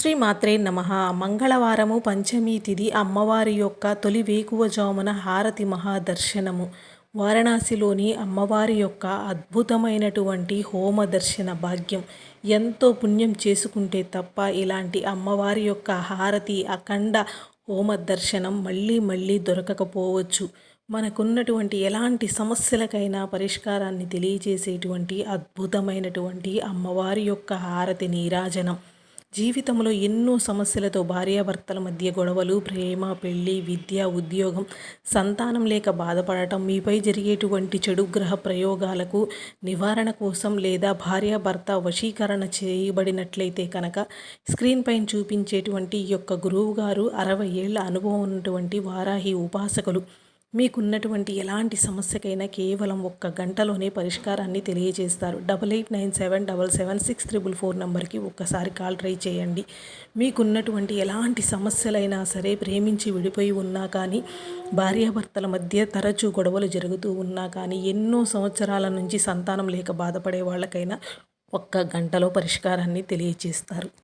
శ్రీ మాత్రే నమ. మంగళవారము పంచమి తిథి అమ్మవారి యొక్క తొలి వేకువజామున హారతి మహాదర్శనము. వారణాసిలోని అమ్మవారి యొక్క అద్భుతమైనటువంటి హోమ దర్శన భాగ్యం. ఎంతో పుణ్యం చేసుకుంటే తప్ప ఇలాంటి అమ్మవారి యొక్క హారతి అఖండ హోమ దర్శనం మళ్ళీ మళ్ళీ దొరకకపోవచ్చు. మనకున్నటువంటి ఎలాంటి సమస్యలకైనా పరిష్కారాన్ని తెలియజేసేటువంటి అద్భుతమైనటువంటి అమ్మవారి యొక్క హారతి నీరాజనం. జీవితంలో ఎన్నో సమస్యలతో భార్యాభర్తల మధ్య గొడవలు ప్రేమ పెళ్ళి విద్య ఉద్యోగం సంతానం లేక బాధపడటం మీపై జరిగేటువంటి చెడు గ్రహ ప్రయోగాలకు నివారణ కోసం లేదా భార్యాభర్త వశీకరణ చేయబడినట్లయితే కనుక స్క్రీన్ పైన చూపించేటువంటి ఈ యొక్క గురువు గారు అరవై ఏళ్ళ అనుభవం ఉన్నటువంటి వారాహి ఉపాసకులు. మీకున్నటువంటి ఎలాంటి సమస్యకైనా కేవలం ఒక్క గంటలోనే పరిష్కారాన్ని తెలియజేస్తారు. Double eight nine seven double seven six triple four నెంబర్కి ఒక్కసారి కాల్ ట్రై చేయండి. మీకున్నటువంటి ఎలాంటి సమస్యలైనా సరే ప్రేమించి విడిపోయి ఉన్నా కానీ భార్యాభర్తల మధ్య తరచూ గొడవలు జరుగుతూ ఉన్నా కానీ ఎన్నో సంవత్సరాల నుంచి సంతానం లేక బాధపడే వాళ్ళకైనా ఒక్క గంటలో పరిష్కారాన్ని తెలియజేస్తారు.